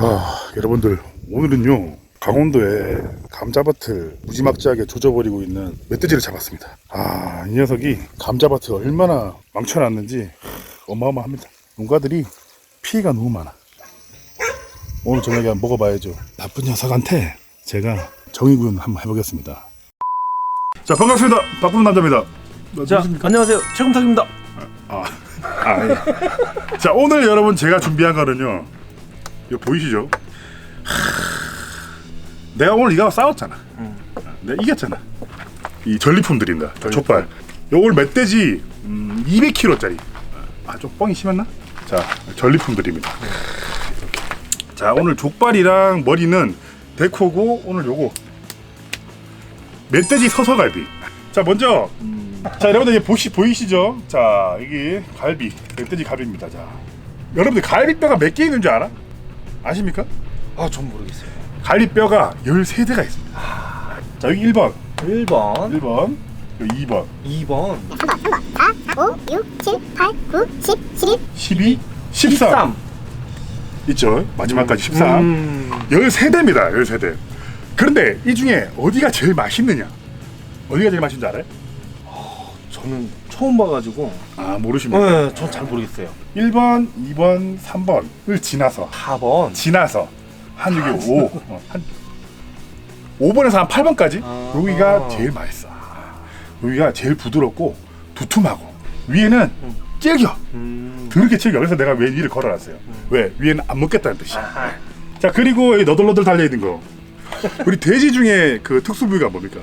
자, 여러분들 오늘은요 강원도에 감자밭을 무지막지하게 조져버리고 있는 멧돼지를 잡았습니다. 아, 이 녀석이 감자밭을 얼마나 망쳐놨는지 어마어마합니다. 농가들이 피해가 너무 많아. 오늘 저녁에 한번 먹어봐야죠. 나쁜 녀석한테 제가 정의구현 한번 해보겠습니다. 자, 반갑습니다. 바쁜 남자입니다. 자, 안녕하세요. 최금탁입니다. 아, 아, 예. 자, 오늘 여러분 제가 준비한 거는요. 이거 보이시죠? 하, 내가 오늘 이거 싸웠잖아. 내가 이겼잖아. 이 전리품들입니다. 자, 족발. 요걸 멧돼지 음, 200kg짜리. 아, 좀 뻥이 심했나? 자, 전리품들입니다. 이렇게. 자, 오늘 족발이랑 머리는 데코고 오늘 요거 멧돼지 서서갈비. 자, 먼저 자 여러분들 이제 보시 보이시죠? 자 여기 갈비 멧돼지 갈비입니다. 자 여러분들 갈비뼈가 몇 개 있는 줄 알아? 아십니까? 아, 전 모르겠어요. 갈비뼈가 13대가 있습니다. 자 여기 1번. 1번, 1번 여기 2번. 2번, 4, 5, 6, 7, 8, 9, 10, 11, 12 13, 13. 있죠? 마지막까지 13 음, 13대입니다 13대. 그런데 이 중에 어디가 제일 맛있느냐? 어디가 제일 맛있는 줄 알아요? 저는 처음 봐가지고, 아 모르십니까? 네, 전 잘 모르겠어요. 1번 2번 3번을 지나서 4번. 지나서 한 여기 5, 어, 한 5번에서 한 8번까지 아. 여기가 제일 맛있어. 여기가 제일 부드럽고 두툼하고 위에는 질겨. 음, 더럽게 질겨. 그래서 내가 왜 위를 걸어놨어요. 왜? 위에는 안 먹겠다는 뜻이야. 자 그리고 이 너덜너덜 달려 있는 거. 우리 돼지 중에 그 특수 부위가 뭡니까?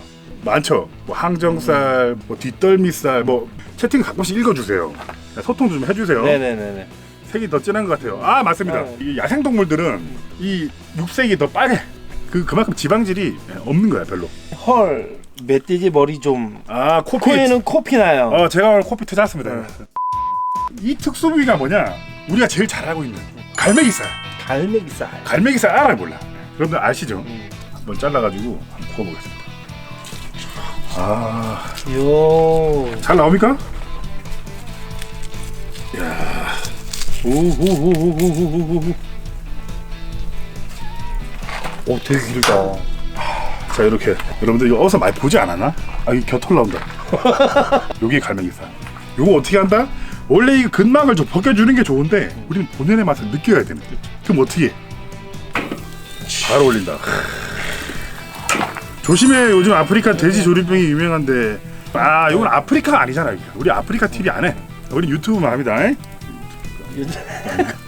많죠. 뭐 항정살, 뭐 뒷덜미살, 뭐 채팅 가끔씩 읽어주세요. 소통 좀 해주세요. 네네네네. 색이 더 진한 것 같아요. 아 맞습니다. 네. 이 야생 동물들은 이 육색이 더 빨개. 그 그만큼 지방질이 없는 거야 별로. 헐, 멧돼지 머리 좀. 아 코피. 코에는 코피 나요. 어 제가 오늘 코피 터졌습니다. 네. 이 특수 부위가 뭐냐? 우리가 제일 잘 알고 있는 갈매기살. 갈매기살. 갈매기살 알아 몰라. 여러분들 아시죠? 음. 한번 잘라가지고 한번 구워보겠습니다. 아, 요. 잘 나옵니까? 야, 오호호호호호호호. 오, 되게 길다. 자 이렇게 여러분들 이거 어디서 많이 보지 않았나? 아 이게 겨털 나온다. 여기 갈매기살. 요거 어떻게 한다? 원래 이 근막을 좀 벗겨주는 게 좋은데 우리는 본연의 맛을 느껴야 되는 거죠. 그럼 어떻게? 해? 잘 어울린다. 조심해 요즘 아프리카 돼지 조림병이 유명한데 아 이건 아프리카가 아니잖아 여기가. 우리 아프리카 TV 안 해. 우리 유튜브만 합니다.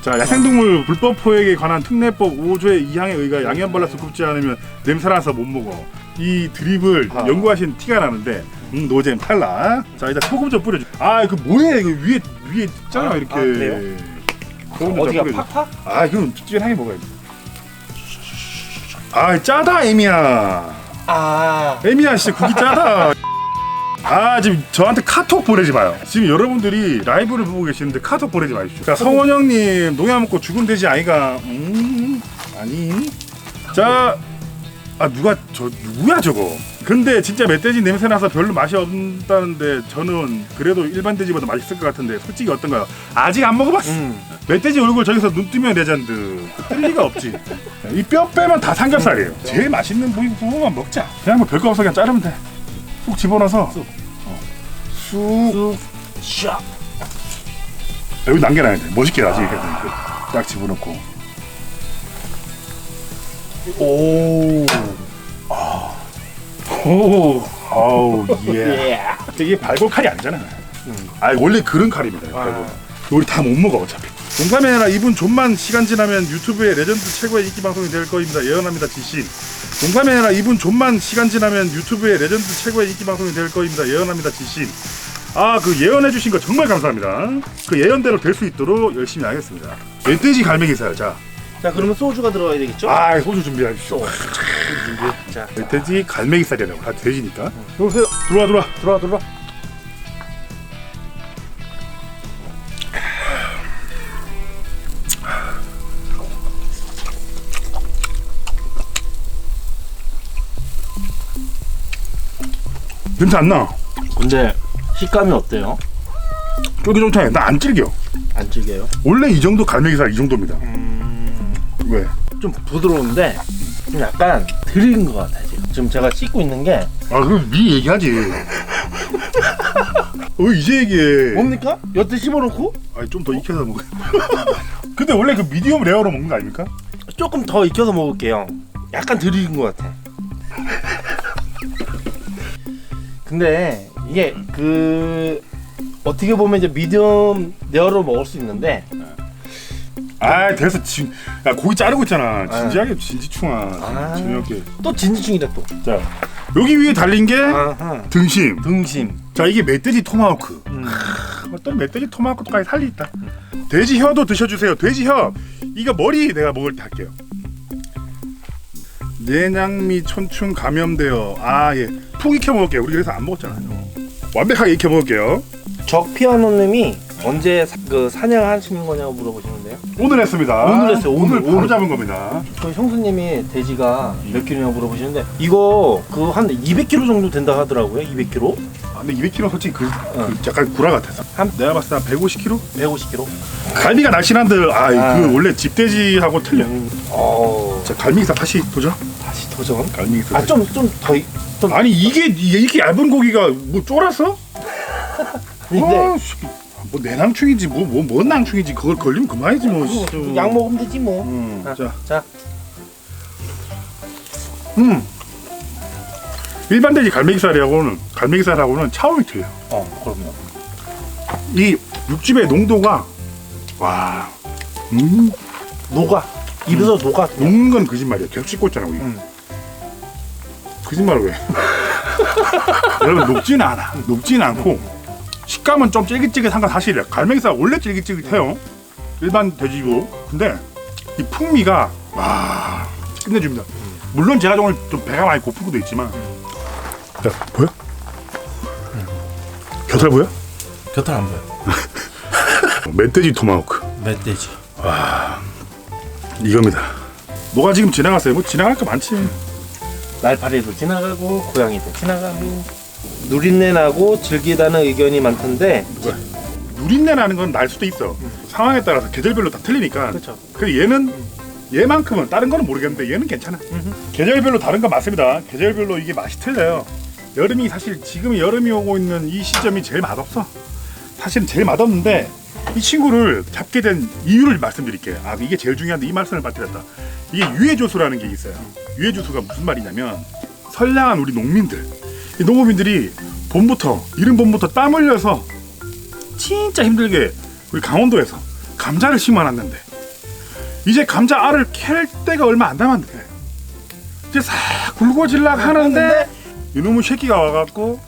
자 야생동물 불법 포획에 관한 특례법 5조의 2항에 의거 양현발라서 굽지 않으면 냄새나서 못 먹어 이 드립을 아. 연구하신 티가 나는데 음, 노잼 탈락 자 일단 소금 좀 뿌려줘 아그 뭐야 이거 위에 위에 있잖아 아, 이렇게 아, 그래요? 소금 좀 어디가 뿌려줘. 팍팍? 아 이건 찌질하게 먹어야지 아 짜다 에미야 아, 에미야 씨 국이 짜다. 아 지금 저한테 카톡 보내지 마요. 지금 여러분들이 라이브를 보고 계시는데 카톡 보내지 마십시오. 자 성원 형님 농약 먹고 죽은 돼지 아이가 음 아니. 자 아 누가 저 누구야 저거 근데 진짜 멧돼지 냄새 나서 별로 맛이 없다는데 저는 그래도 일반 돼지보다 맛있을 것 같은데 솔직히 어떤가요? 아직 안 먹어봤어. 음. 멧돼지 얼굴 저기서 눈 뜨면 레전드. 뜰 리가 없지. 이 뼈 빼면 다 삼겹살이에요. 제일 맛있는 부위 부분만 먹자. 그냥 뭐 별거 없어. 그냥 자르면 돼 쑥 집어넣어서. 쑥. 어. 쑥. 쑥, 샥. 여기 남겨놔야 돼. 멋있게 나지 이렇게 딱 집어넣고. 오. 오 아우 예. 예. 이게 발골 칼이 아니잖아 아 원래 그런 칼입니다 발골 우리 다 못 먹어 어차피. 공감이 아니라 이분 좀만 시간 지나면 유튜브의 레전드 최고의 인기 방송이 될 거입니다. 예언합니다 지신 공감이 아니라 이분 좀만 시간 지나면 유튜브의 레전드 최고의 인기 방송이 될 거입니다. 예언합니다 지신 아 그 예언해 주신 거 정말 감사합니다. 그 예언대로 될 수 있도록 열심히 하겠습니다. 멧돼지 갈매기살 자. 자, 그러면 소주가 들어가야 되겠죠? 아, 소주 준비해 주십시오. 준비. 자, 돼지 갈매기살이라고 다 돼지니까. 여보세요. 들어와 들어와. 들어와, 들어와. 냄새 안 나. 근데 식감이 어때요? 쫄깃쫄깃해. 나 안 질겨. 안 질겨요? 원래 이 정도 갈매기살 이 정도입니다. 음, 왜? 좀 부드러운데 좀 약간 드린 것 같아 지금. 지금 제가 씻고 있는 게 아 그럼 미리 얘기하지. 어 이제 얘기해. 뭡니까? 여태 씹어놓고 아니 좀 더 익혀서 먹어. 근데 원래 그 미디엄 레어로 먹는 거 아닙니까? 조금 더 익혀서 먹을게요. 약간 드린 것 같아. 근데 이게 그 어떻게 보면 이제 미디엄 레어로 먹을 수 있는데 아 됐어 진. 야 고기 자르고 있잖아. 진지하게 진지충아. 아. 재미없게. 또 진지충이다 또. 자 여기 위에 달린 게 아하. 등심. 등심. 자 이게 멧돼지 토마호크. 음. 어떤 멧돼지 토마호크까지 살리 있다. 돼지 혀도 드셔주세요. 돼지 혀. 이거 머리 내가 먹을 때 할게요. 내장미 천충 감염되어 아 예. 푹 익혀 먹을게요. 우리 그래서 안 먹었잖아요. 완벽하게 익혀 먹을게요. 적 피아노님이 언제 사, 그 사냥하시는 거냐고 물어보시는데요. 오늘 했습니다. 오늘 했어요, 오늘, 바로 오늘. 잡은 겁니다. 저 형수님이 돼지가 몇 킬로냐고 물어보시는데 이거 그 한 200kg 정도 된다 하더라고요. 200kg? 아, 근데 200kg 솔직히 그, 그 약간 구라 같아서. 한- 내가 봤을 때 150kg? 150kg? 갈비가 날씬한데 아, 아. 그 원래 집돼지하고 틀려. 어. 자 갈미기사 다시 도전. 다시 도전. 갈미기사. 아좀좀 더 좀 아니 이게 이게 이렇게 얇은 고기가 뭐 쫄았어? 근데 아, 씨, 뭐 내낭충이지 뭐 뭐 뭔 낭충이지 그걸 걸리면 그만이지 뭐. 씨. 좀약 먹으면 되지 뭐. 음, 자, 자, 자. 음. 일반 돼지 갈매기살하고는 갈매기살하고는 차원이 틀려. 어, 그럼요. 이 육즙의 농도가 와, 음, 녹아. 입에서 녹아. 녹는 건 거짓말이야. 씹고 있잖아 우리. 음. 거짓말을 왜? 여러분 녹지는 않아. 녹지는 않고 식감은 좀 쫄깃쫄깃한 건 사실이야. 갈매기살 원래 쫄깃쫄깃해요. 일반 돼지고. 근데 이 풍미가 와 끝내줍니다. 물론 제가 오늘 좀 배가 많이 고픈 것도 있지만. 자 보여? 겨털 보여? 곁을 안 보여. 멧돼지 토마호크 멧돼지. 이겁니다. 뭐가 지금 지나갔어요? 뭐 지나갈 거 많지. 날파리도 지나가고 고양이도 지나가고 누린내 나고 즐기다는 의견이 많던데 누린내 나는 건 날 수도 있어. 상황에 따라서 계절별로 다 틀리니까. 그렇죠. 그 얘는 얘만큼은 다른 거는 모르겠는데 얘는 괜찮아. 계절별로 다른 건 맞습니다. 계절별로 이게 맛이 틀려요. 여름이 사실 지금 여름이 오고 있는 이 시점이 제일 맛없어. 사실은 제일 맛없는데 이 친구를 잡게 된 이유를 말씀드릴게요. 아 이게 제일 중요한데 이 말씀을 빠뜨렸다. 이게 유해조수라는 게 있어요. 유해조수가 무슨 말이냐면 선량한 우리 농민들, 이 농업인들이 봄부터 이른 봄부터 땀 흘려서 진짜 힘들게 우리 강원도에서 감자를 심어놨는데 이제 감자 알을 캘 때가 얼마 안 남았는데 이제 싹 굵어질락 하는데 이놈의 새끼가 와갖고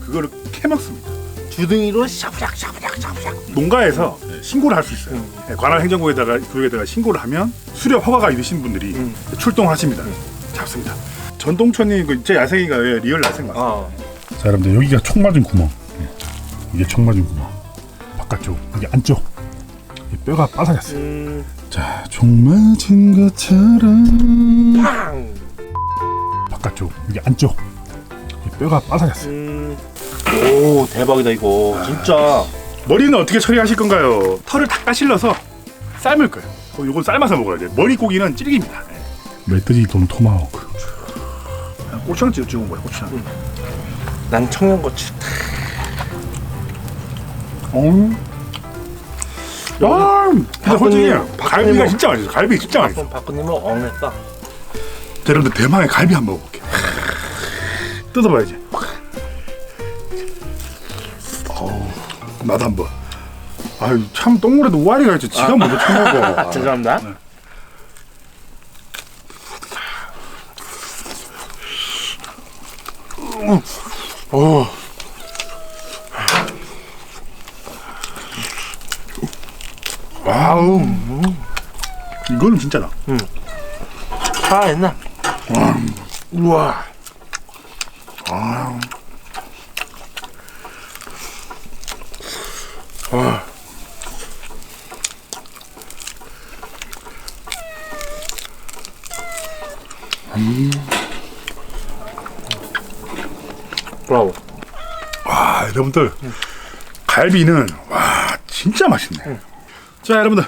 그거를 캐먹습니다. 주둥이로 샤브작 샤브작 샤브작. 농가에서 신고를 할 수 있어요. 음. 예, 관할 행정국에다가 그에다가 신고를 하면 수렵 허가가 있으신 분들이 음. 출동하십니다. 잡습니다. 전동천이 그제 야생이가 왜 리얼 야생 맞아? 어. 자 여러분들 여기가 총 맞은 구멍 예. 이게 총 맞은 구멍 바깥쪽 여기 안쪽 이 뼈가 바삭했어요 음. 자총 맞은 것처럼 팡. 바깥쪽 여기 안쪽 이 뼈가 바삭했어요 음. 오 대박이다 이거 진짜. 머리는 어떻게 처리하실 건가요? 털을 다 까실러서 삶을 거예요 어, 이건 삶아서 먹어야 돼 머리 고기는 찔깁니다 멧돼지 돈 토마호크 고추장 찍어 찍은 거야 고추장 난 청양고추. 어. 아, 근데 솔직히 박근혜 갈비가 뭐- 진짜 맛있어. 갈비 진짜 맛있어. 그럼 박근님은 엉냈다. 자, 여러분들 대망의 갈비 한번 먹어볼게요. 뜯어봐야지. 어우, 나도 한번. 아유 참 똥물에도 우아리가 있지. 지가 먼저 처먹어. 죄송합니다. 어. 와우. 이거는 진짜다. 아 옛날. 우와. 아. 아. 브라보. 와, 여러분들. 갈비는 와, 진짜 맛있네. 자, 여러분들.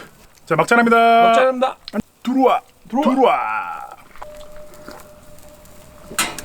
자, 막잔합니다. 짜릅니다. 들어와. 들어와.